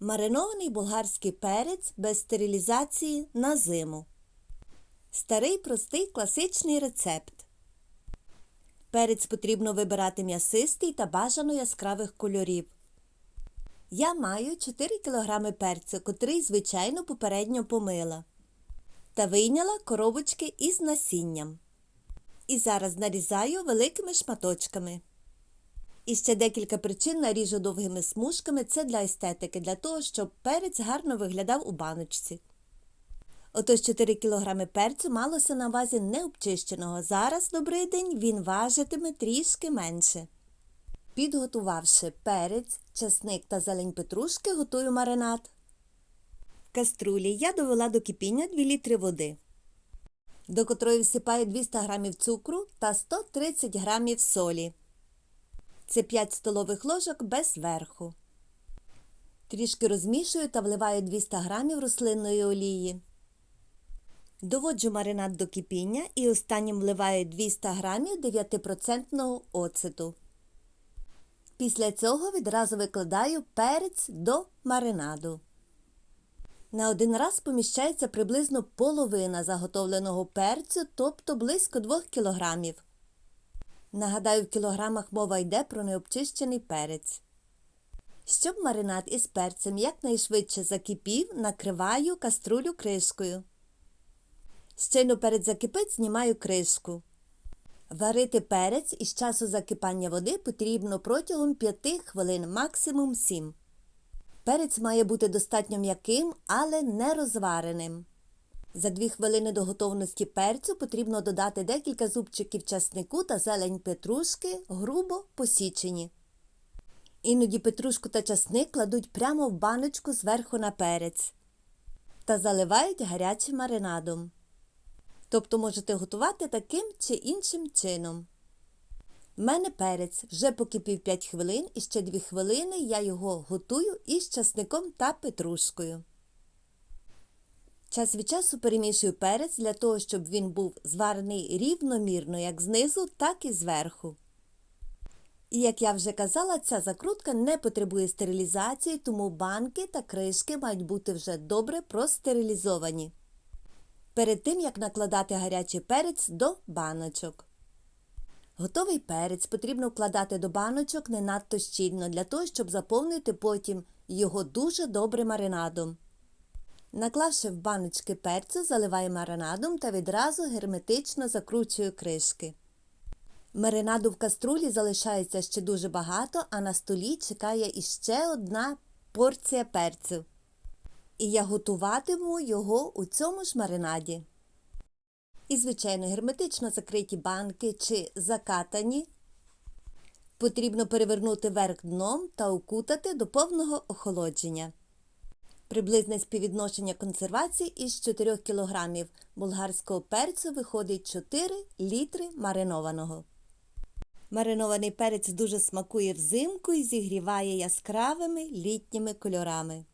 Маринований болгарський перець без стерилізації на зиму. Старий простий класичний рецепт. Перець потрібно вибирати м'ясистий та бажано яскравих кольорів. Я маю 4 кг перцю, котрий, звичайно, попередньо помила. Та вийняла коробочки із насінням. І зараз нарізаю великими шматочками. І ще декілька причин наріжу довгими смужками. Це для естетики, для того, щоб перець гарно виглядав у баночці. Отож 4 кг перцю малося на вазі необчищеного. Зараз, добрий день, він важитиме трішки менше. Підготувавши перець, чесник та зелень петрушки, готую маринад. В каструлі я довела до кипіння 2 літри води, до котрої всипаю 200 г цукру та 130 г солі. Це 5 столових ложок без верху. Трішки розмішую та вливаю 200 г рослинної олії. Доводжу маринад до кипіння і останнім вливаю 200 г 9% оцету. Після цього відразу викладаю перець до маринаду. На один раз поміщається приблизно половина заготовленого перцю, тобто близько 2 кг. Нагадаю, в кілограмах мова йде про необчищений перець. Щоб маринад із перцем якнайшвидше закипів, накриваю каструлю кришкою. Щойно перець закипить, знімаю кришку. Варити перець із часу закипання води потрібно протягом 5 хвилин, максимум 7. Перець має бути достатньо м'яким, але не розвареним. За 2 хвилини до готовності перцю потрібно додати декілька зубчиків часнику та зелень петрушки, грубо посічені. Іноді петрушку та часник кладуть прямо в баночку зверху на перець та заливають гарячим маринадом. Тобто можете готувати таким чи іншим чином. В мене перець вже покипів 5 хвилин і ще 2 хвилини я його готую із часником та петрушкою. Час від часу перемішую перець для того, щоб він був зварений рівномірно як знизу, так і зверху. І як я вже казала, ця закрутка не потребує стерилізації, тому банки та кришки мають бути вже добре простерилізовані. Перед тим, як накладати гарячий перець до баночок. Готовий перець потрібно вкладати до баночок не надто щільно, для того, щоб заповнити потім його дуже добре маринадом. Наклавши в баночки перцю, заливаю маринадом та відразу герметично закручую кришки. Маринаду в каструлі залишається ще дуже багато, а на столі чекає іще одна порція перцю. І я готуватиму його у цьому ж маринаді. І, звичайно, герметично закриті банки чи закатані. Потрібно перевернути верх дном та укутати до повного охолодження. Приблизне співвідношення консервації із 4 кг болгарського перцю виходить 4 літри маринованого. Маринований перець дуже смакує взимку і зігріває яскравими літніми кольорами.